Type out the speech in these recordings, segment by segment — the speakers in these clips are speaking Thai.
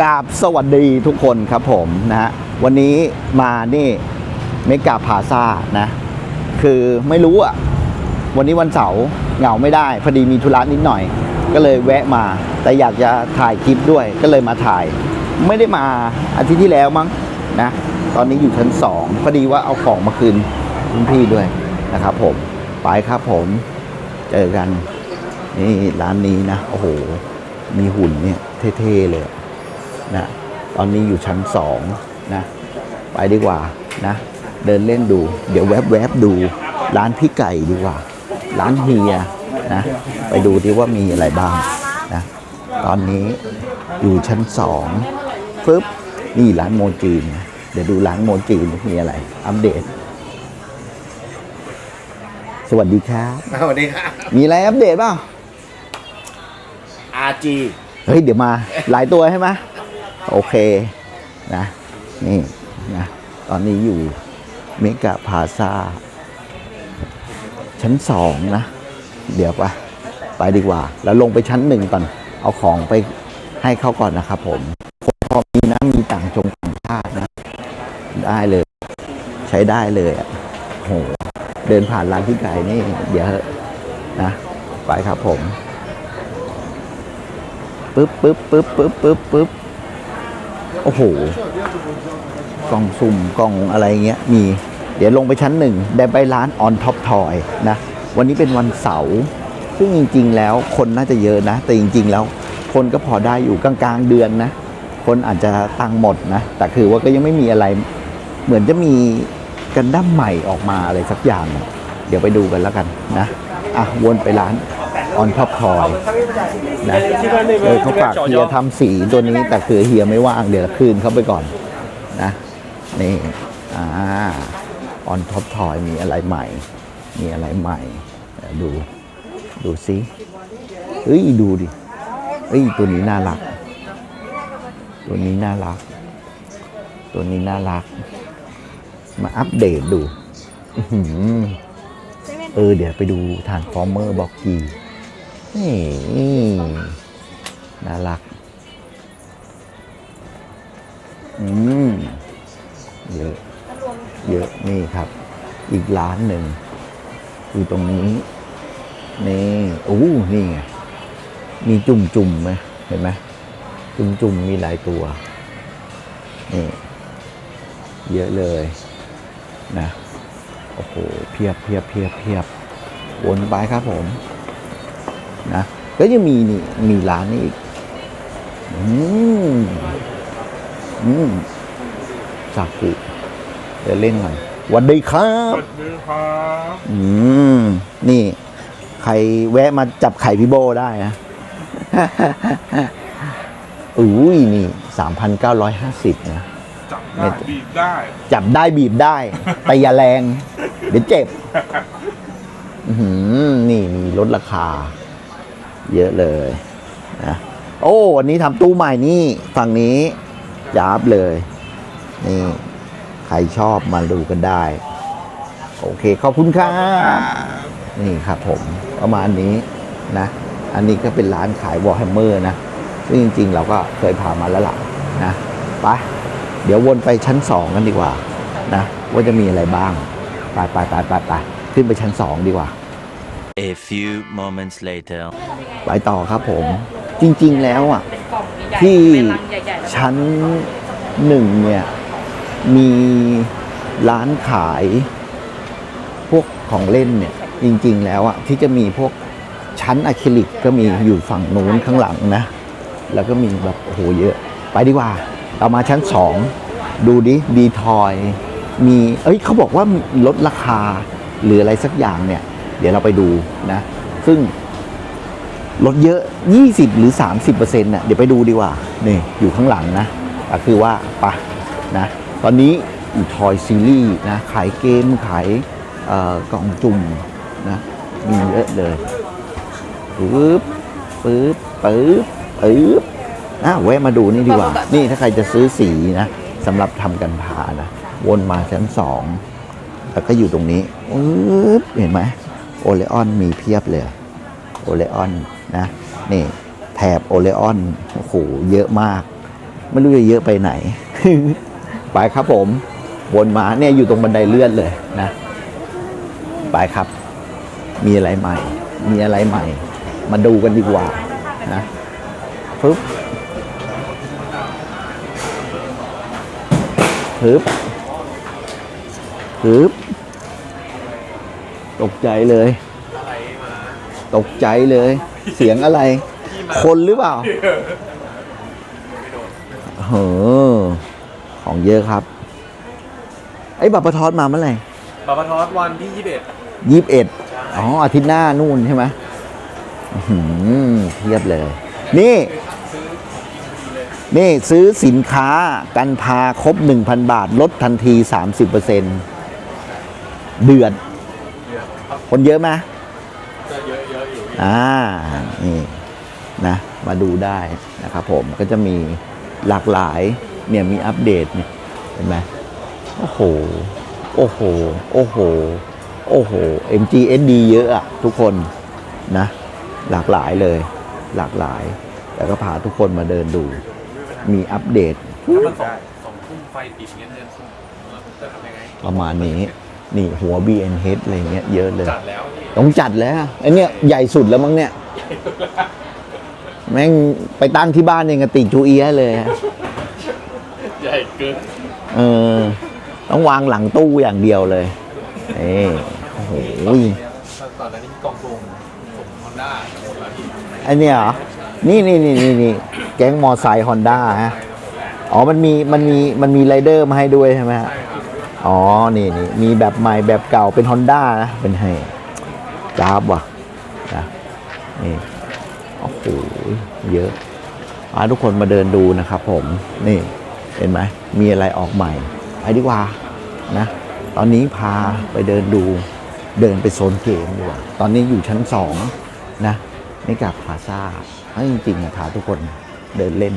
กราบสวัสดีทุกคนครับผมนะฮะวันนี้มานี่เมกาพาซานะ คือไม่รู้อะวันนี้วันเสาร์เหงาไม่ได้ พอดีมีธุระนิดหน่อย ก็เลยแวะมา แต่อยากจะถ่ายคลิปด้วยก็เลยมาถ่าย ไม่ได้มาอาทิตย์ที่แล้วมั้งนะ ตอนนี้อยู่ชั้นสองพอดีว่าเอาของมาคืนคุณพี่ด้วยนะครับผมไปครับผม เจอกัน นี่ร้านนี้นะ โอ้โห มีหุ่นเนี่ยเท่ๆเลย นะตอนนี้อยู่ชั้นสองนะไปดีกว่านะเดินเล่นดู เดี๋ยวแวบๆดู ร้านพี่ไก่ดีกว่า ร้านเฮียนะไปดูดีว่ามีอะไรบ้างนะตอนนี้อยู่ชั้นสองปึ๊บนี่ร้านโมจีนนะเดี๋ยวดูร้านโมจีนมีอะไร อัปเดต สวัสดีครับสวัสดีครับ มีอะไรอัปเดตเปล่า RG เฮ้ย เดี๋ยวมา หลายตัวใช่ไหม โอเคนะนี่นะตอนนี้อยู่เมกะพาซาชั้นสองนะ เดี๋ยวไปไปดีกว่า แล้วลงไปชั้นหนึ่งก่อน เอาของไปให้เขาก่อนนะครับผมผมพอมีนะมีต่างชงต่างชาตินะ ได้เลย ใช้ได้เลยอะโหเดินผ่านร้านพี่ไก่นี่ เดี๋ยวนะ ไปครับผมปึ๊บปึ๊บปึ๊บปึ๊บปึ๊บปึ๊บ โอ้โห กล่องสุ่มกล่องอะไรเงี้ยมี เดี๋ยวลงไปชั้นหนึ่งได้ไปร้านออนท็อปทอยนะ วันนี้เป็นวันเสาร์ซึ่งจริง ๆ แล้วคนน่าจะเยอะนะ แต่จริง ๆ แล้วคนก็พอได้อยู่กลางๆเดือนนะ คนอาจจะตังค์หมดนะ แต่คือว่าก็ยังไม่มีอะไร เหมือนจะมีกันดั้มใหม่ออกมาอะไรสักอย่างอะเดี๋ยวไปดูกันแล้วกันนะ อะวนไปร้าน ออนท็อปทอยนะเออเขาฝากเฮียทำสีตัวนี้แต่คือเฮียไม่ว่างเดี๋ยวคืนเขาไปก่อนนะนี่อ่าออนท็อปทอยมีอะไรใหม่ มีอะไรใหม่เดี๋ยวดูดูซิเฮ้ยดูดิเฮ้ยตัวนี้น่ารัก ตัวนี้น่ารัก ตัวนี้น่ารัก มาอัปเดตดูอื้อหือเออเดี๋ยวไปดูทานฟอร์เมอร์บอกกี นี่น่ารัก อืม เยอะ เยอะ นี่ครับ อีกร้านหนึ่งอยู่ตรงนี้ นี่โอ้นี่ไง มีจุ่มจุ่มไหมเห็นไหมจุ่มจุ่มมีหลายตัว นี่ เยอะเลยนะ โอ้โห เพียบเพียบเพียบเพียบวนไปครับผม นะก็ยังมีนี่มีร้านนี้อีกอืมอืมซากุเดี๋ยวเล่นหน่อยหวันดีครับสวัสดีครับ อืม นี่ ใครแวะมาจับไข่พี่โบได้นะอุ้ยนี่สามพันเก้าร้อยห้าสิบนะ จับได้บีบได้ จับได้บีบได้ แต่อย่าแรง เดี๋ยวเจ็บ อื้อหือนี่มีลดราคา เยอะเลยนะโอ้วันนี้ทำตู้ใหม่นี่ฝั่งนี้ยับเลยนี่ใครชอบมาดูกันได้ โอเคขอบคุณครับนี่ครับผมประมาณนี้นะ อันนี้ก็เป็นร้านขายวอลแฮมเมอร์นะ ซึ่งจริง ๆ เราก็เคยพามาแล้วล่ะนะไปเดี๋ยววนไปชั้นสองกันดีกว่านะว่าจะมีอะไรบ้างไปไปไปไปไปขึ้นไปชั้นสองดีกว่า A few moments later. ไปต่อครับผม จริง ๆ แล้วอะ ที่ชั้นหนึ่งเนี่ย มีร้านขาย พวกของเล่นเนี่ย จริง ๆ แล้วอะ ที่จะมีพวกชั้นอะคริลิกก็มีอยู่ฝั่งนู้นข้างหลังนะ แล้วก็มีแบบโอ้โหเยอะ ไปดีกว่า เรามาชั้นสองดูดิดีทอย มี เอ้ยเขาบอกว่าลดราคา หรืออะไรสักอย่างเนี่ย เดี๋ยวเราไปดูนะ ซึ่งลดเยอะ 20 หรือ 30เปอร์เซ็นต์น่ะเดี๋ยวไปดูดีกว่านี่อยู่ข้างหลังนะก็คือว่าปะนะ ตอนนี้อยู่ทอยซีรีส์นะ ขายเกม ขายกล่องจุ่มนะ มีเยอะเลยปึ๊บปึ๊บปึ๊บปึ๊บอะแวะมาดูนี่ดีกว่า นี่ถ้าใครจะซื้อสีนะสำหรับทำกันพานะ วนมาชั้นสองแล้วก็อยู่ตรงนี้ปึ๊บเห็นไหม โอเลออนมีเพียบเลยโอเลออนนะนี่แถบโอเลออนโอ้โหเยอะมาก ไม่รู้จะเยอะไปไหน ไปครับผมวนมาเนี่ยอยู่ตรงบันไดเลื่อนเลยนะ ไปครับ มีอะไรใหม่ มีอะไรใหม่ มาดูกันดีกว่านะปึ๊บปึ๊บปึ๊บ ตกใจเลย ตกใจเลย เสียงอะไร คนหรือเปล่าเออของเยอะครับ ไอ้บัปปะทอดมาเมื่อไหร่ปาปาทอสวันที่21ยี่สิบเอ็ดอ๋อ อาทิตย์หน้านู่นใช่ไหมอื้อหือเทียบเลย นี่ นี่ซื้อสินค้ากันพาครบ 1,000 บาท ลดทันที 30%เดือด คนเยอะไหมก็เยอะเยอะอยู่อ่านี่นะมาดูได้นะครับผมก็จะมีหลากหลายเนี่ยมีอัปเดตเนี่ยเห็นไหมโอ้โห โอ้โห โอ้โห โอ้โห MGSD เยอะอะทุกคนนะ หลากหลายเลย หลากหลายแต่ก็พาทุกคนมาเดินดู มีอัปเดต ถ้ามันสองสองทุ่มไฟติดเงี้ยเนี่ยจะทำยังไงประมาณนี้ นี่หัว BNH อะไรเงี้ยเยอะเลย จัดแล้วนี่ต้องจัดแล้วไอ้เนี่ยใหญ่สุดแล้วมั้งเนี่ย แม่งไปตั้งที่บ้านเองกติจูเอียะเลยอะใหญ่เกินเออ ต้องวางหลังตู้อย่างเดียวเลยเอ้โอ้โหตอนนั้นนี่กล่องส่งส่งฮอนด้าหมดแล้วพี่ไอันเนี้ยเหรอ นี่นี่นี่นี่นี่แก๊งมอไซค์ฮอนด้าฮะ อ๋อ มันมี มันมี มันมีไรเดอร์มาให้ด้วยใช่ไหมฮะ ใช่ครับ อ๋อ นี่นี่มีแบบใหม่แบบเก่าเป็น Honda นะ เป็นให้จ้าบว่ะนะนี่โอ้โหเยอะอาทุกคนมาเดินดูนะครับผม นี่เห็นไหม มีอะไรออกใหม่ไปดีกว่านะ ตอนนี้พาไปเดินดูเดินไปโซนเกมดีกว่า ตอนนี้อยู่ชั้นสองนะไม่กับพาซาเอาจริงๆอะพาทุกคนเดินเล่น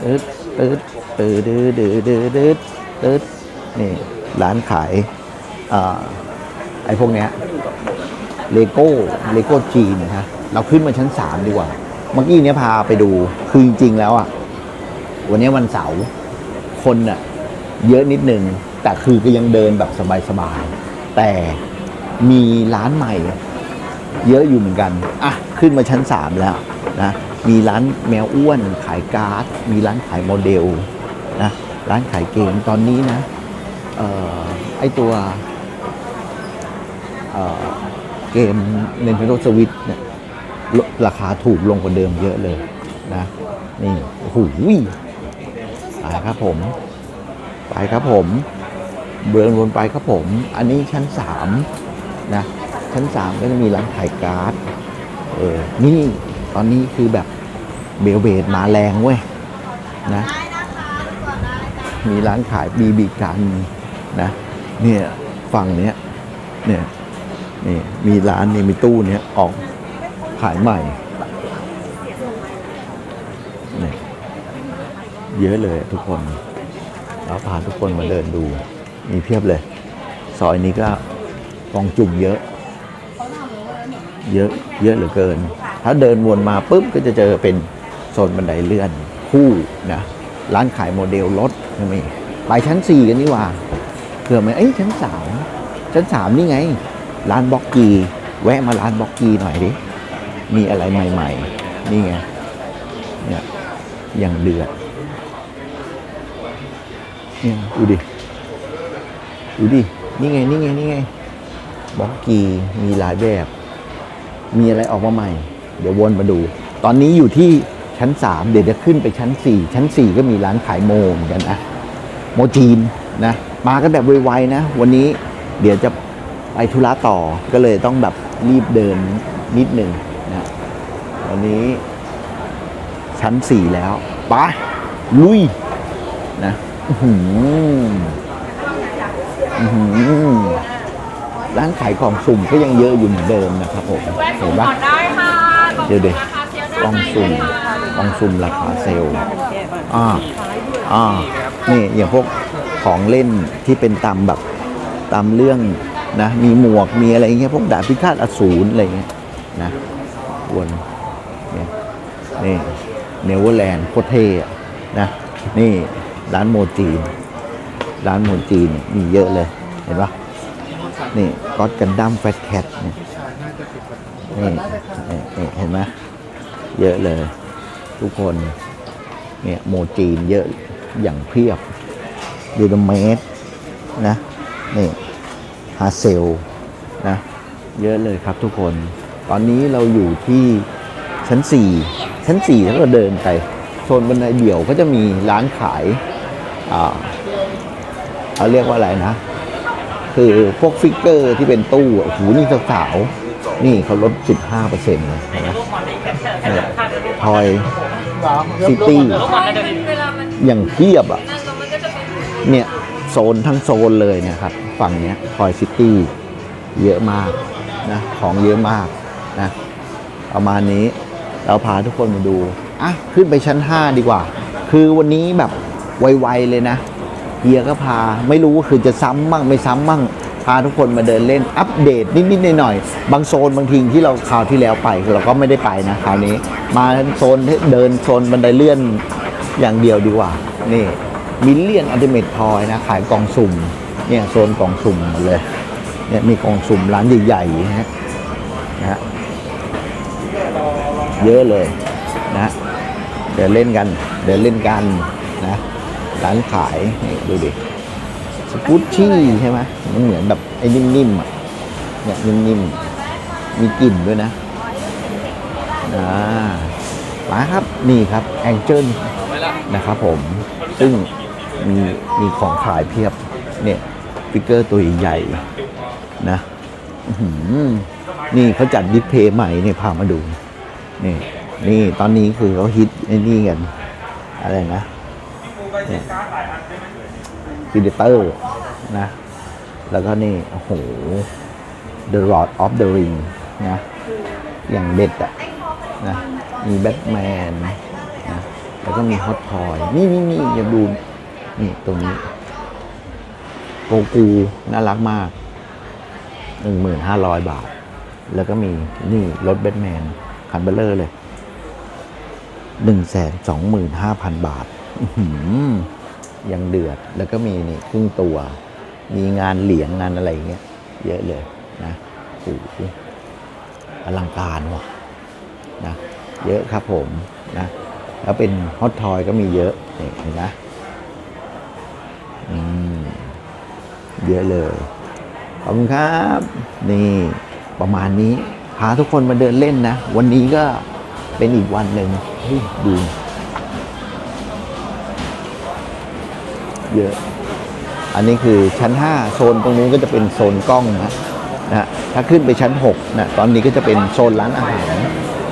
เดิดเดิดเดิดเดิดเดิดเดิดเดิด นี่ร้านขายอไอ้พวกเนี้ยเลโก้เลโก้จีนนะฮะเราขึ้นมาชั้นสามดีกว่า เมื่อกี้เนี้ยพาไปดูคือจริง ๆ แล้วอะ วันนี้วันเสาร์คนอะเยอะนิดนึง แต่คือก็ยังเดินแบบสบายๆแต่มีร้านใหม่ เยอะอยู่เหมือนกัน อะ ขึ้นมาชั้นสามแล้วนะมีร้านแมวอ้วนขายการ์ด มีร้านขายโมเดลนะร้านขายเกมตอนนี้นะ ไอตัวเเกม Nintendo Switch เนี่ยราคาถูกลงกว่าเดิมเยอะเลยนะ นี่โอ้โหไปครับผม ไปครับผม เดินวนไปครับผม อันนี้ชั้นสามนะ ชั้นสามก็จะมีร้านขายการ์ด เออ นี่ตอนนี้คือแบบเบลเบดมาแรงเว้ยนะ มีร้านขายบีบีกัน นะเนี่ยฝั่งเนี้ยเนี่ยนี่มีร้านนี่มีตู้เนี้ยออกขายใหม่เนี่ยเยอะเลยทุกคนเราพาทุกคนมาเดินดู มีเพียบเลย ซอยนี้ก็กองจุ่มเยอะ เยอะเยอะเหลือเกิน ถ้าเดินวนมาปุ๊บก็จะเจอเป็นโซนบันไดเลื่อน คู่นะ ร้านขายโมเดลรถก็มีไปชั้นสี่กันนี่ว่า เผื่อไหมเอ้ยชั้นสามชั้นสามนี่ไง ร้านบ็อกกีแวะมาร้านบ็อกกีหน่อยดิมีอะไรใหม่ ๆ นี่ไงเนี่ยอย่างเดือดเนี่ยดูดิดูดินี่ไงนี่ไงนี่ไงบ็อกกีมีหลายแบบ มีอะไรออกมาใหม่ เดี๋ยววนมาดู ตอนนี้อยู่ที่ชั้นสามเดี๋ยวจะขึ้นไปชั้นสี่ชั้นสี่ก็มีร้านขายโมเหมือนกันนะ โมจีนนะ มากันแบบไวๆนะ วันนี้เดี๋ยวจะไปธุระต่อก็เลยต้องแบบรีบเดินนิดหนึ่งนะวันนี้ชั้นสี่แล้วไปลุยนะหร้านขายของสุ่มก็ยังเยอะอยู่เหมือนเดิมนะครับผมเห็นปะก่อได้ค่ะเดี๋ยวเดี๋ยวลล์กองสุ่มลยค่ะกองสุ่มราคาเซลล์อ่าอ่านี่อย่างพวก ของเล่นที่เป็นตามแบบตามเรื่องนะมีหมวกมีอะไรเงี้ยพวกดาบพิฆาตอสูรอะไรเงี้ยนะวนเนี่ยนี่เนเวอร์แลนด์โคตรเท่นะนี่ร้านโมจีน ร้านโมจีนมีเยอะเลยเห็นปะนี่ก็กันดั้มแฟตแคทเนี่ยนี่นี่นี่เห็นไหมเยอะเลย ทุกคนเนี่ยโมจีนเยอะอย่างเพียบ ยูดเมสนะนี่ฮาเซลนะเยอะเลยครับทุกคน ตอนนี้เราอยู่ที่ชั้น 4 ชั้น 4 ถ้าเราเดินไปโซนบันไดเดี่ยวก็จะมีร้านขายอ่าเขาเรียกว่าอะไรนะ คือพวกฟิกเกอร์ที่เป็นตู้อะโอ้โหนี่สาวๆนี่เขาลด 15%เลยเห็นไหมเนี่ยทอยซิตี้เวลามันอย่างเทียบอะ เนี่ยโซนทั้งโซนเลยเนะครับฝั่งเนี้ยทอยซิตี้เยอะมากนะของเยอะมากนะประมาณนี้เราพาทุกคนมาดูอะขึ้นไปชั้น 5 ดีกว่า คือวันนี้แบบไวๆเลยนะเฮียก็พาไม่รู้ว่าคือจะซ้ำบ้างไม่ซ้ำบ้างพาทุกคนมาเดินเล่นอัปเดตนิดๆหน่อยๆบางโซนบางทีที่เราคราวที่แล้วไปเราก็ไม่ได้ไปนะคราวนี้ มาโซนเดินโซนบันไดเลื่อนอย่างเดียวดีกว่านี่ มิลเลียนอัลติเมททอยนะ ขายกล่องสุ่ม เนี่ยโซนกล่องสุ่มหมดเลย เนี่ยมีกล่องสุ่มร้านใหญ่ๆนะฮะนะฮะเยอะเลยนะเดินเล่นกัน เดินเล่นกันนะร้านขายนี่ดูดิสกูตชี่ใช่ไหมมันเหมือนแบบไอ้นิ่มๆอะเนี่ยนิ่มๆ มีกลิ่นด้วยนะนะมาครับ นี่ครับแองเจิลนะครับผมซึ่ง มีมีของขายเพียบ เนี่ยฟิกเกอร์ตัวใหญ่ๆนะนี่เขาจัดดิสเพย์ใหม่เนี่ยพามาดู นี่ นี่ตอนนี้คือเขาฮิตไอ้นี่กัน อะไรนะพีเดเตอร์นะ แล้วก็นี่ โอ้โห The Lord of the Ring นะ อย่างเด็ดอะนะ มีแบทแมนนะ แล้วก็มีฮอตทอย นี่นี่นี่อย่าดู นี่ตรงนี้โกกูน่ารักมาก 1,500 บาท แล้วก็มีนี่รถแบทแมนคันเบลเลอร์เลยหนึ่งแสนสองหมื่นห้าพันบาทยังเดือดแล้วก็มีนี่ครึ่งตัว มีงานเหลียงงานอะไรเงี้ยเยอะเลยนะโอ้โหอลังการว่ะนะเยอะครับผมนะแล้วเป็นฮอตทอยก็มีเยอะนี่เห็นไห เยอะเลย ขอบคุณครับ นี่ประมาณนี้พาทุกคนมาเดินเล่นนะ วันนี้ก็เป็นอีกวันหนึ่งเฮ้ยดูเยอะ อันนี้คือชั้น 5 โซนตรงนู้นก็จะเป็นโซนกล้องนะนะถ้าขึ้นไปชั้น6นะตอนนี้ก็จะเป็นโซนร้านอาหาร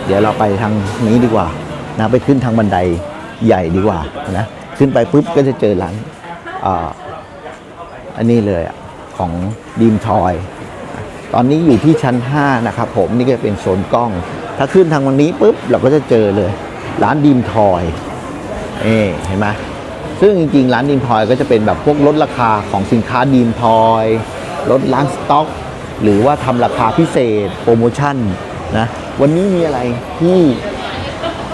เดี๋ยวเราไปทางนี้ดีกว่านะไปขึ้นทางบันไดใหญ่ดีกว่านะขึ้นไปปุ๊บก็จะเจอร้าน อันนี้เลยอะของดีมทอยตอนนี้อยู่ที่ชั้น 5 นะครับผมนี่ก็เป็นโซนกล้อง ถ้าขึ้นทางวันนี้ปุ๊บเราก็จะเจอเลย ร้านดีมทอยเอ๊เห็นไหมซึ่งจริงๆ ร้านดีมทอยก็จะเป็นแบบพวกลดราคาของสินค้าดีมทอยลดล้างสต็อก หรือว่าทำราคาพิเศษโปรโมชั่นนะวันนี้มีอะไรที่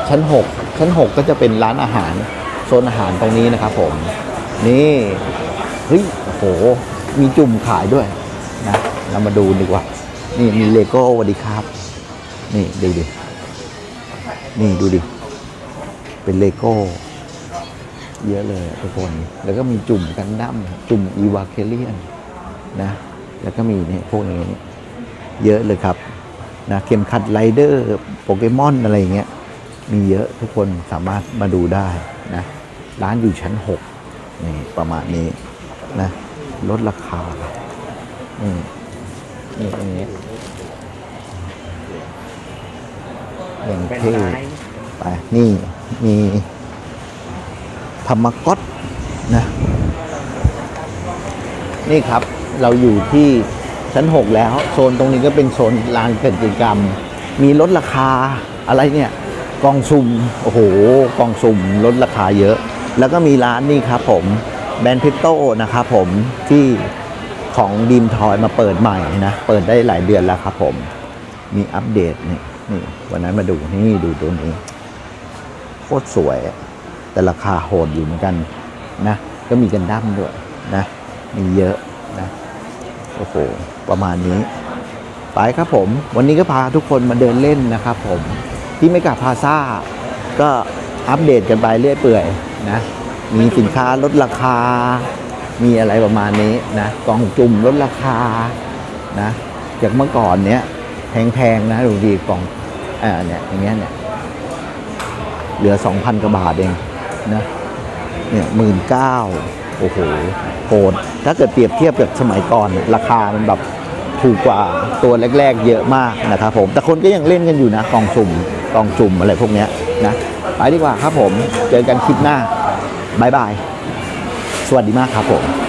ชั้น 6 ชั้น 6 ก็จะเป็นร้านอาหารโซนอาหารตรงนี้นะครับผม นี่ เฮ้ยโอ้โห มีจุ่มขายด้วยนะ เรามาดูดีกว่า นี่มีเลโก้สวัสดีครับ นี่ดูดิ นี่ดูดิ เป็นเลโก้ เยอะเลยทุกคน แล้วก็มีจุ่มกันดั้ม จุ่มอีวาเคเลียนนะ แล้วก็มีเนี่ยพวกนี้ เยอะเลยครับนะเข็มขัดไรเดอร์โปเกมอนอะไรอย่างเงี้ยมีเยอะทุกคนสามารถมาดูได้นะ ร้านอยู่ชั้น 6 นี่ ประมาณนี้ นะลดราคาอืมนี่ตรงนี้อย่างเท่ไปนี่มีธรรมก๊อตนะ นี่ครับเราอยู่ที่ชั้น 6 แล้ว โซนตรงนี้ก็เป็นโซนลานกิจกรรม มีลดราคาอะไรเนี่ยกล่องสุ่มโอ้โหกล่องสุ่มลดราคาเยอะ แล้วก็มีร้านนี่ครับผม แบรนด์พิโตนะครับผมที่ของดีมทอยมาเปิดใหม่นะ เปิดได้หลายเดือนแล้วครับผม มีอัปเดตนี่นี่วันนั้นมาดูนี่ดูตัวนี้ โคตรสวย แต่ราคาโหดอยู่เหมือนกันนะ ก็มีกันดั้มด้วยนะ มีเยอะนะ โอ้โห ประมาณนี้ ไปครับผม วันนี้ก็พาทุกคนมาเดินเล่นนะครับผม ที่ไม่กาพาซ่า ก็อัปเดตกันไปเรื่อยเปื่อยนะ มีสินค้าลดราคา มีอะไรประมาณนี้นะกล่องจุ่มลดราคานะจากเมื่อก่อนเนี้ยแพงๆนะดูดีกล่องอ่าเนี่ยอย่างเงี้ยเนี่ยเหลือ2,000กว่าบาทเองนะเนี่ยหมื่นเก้าโอ้โหโหดถ้าเกิดเปรียบเทียบกับสมัยก่อน ราคามันแบบถูกกว่าตัวแรก ๆ เยอะมากนะครับผม แต่คนก็ยังเล่นกันอยู่นะกองสุ่มกองจุ่มอะไรพวกเนี้ยนะ ไปดีกว่าครับผม เจอกันคลิปหน้า บายบาย สวัสดีมากครับผม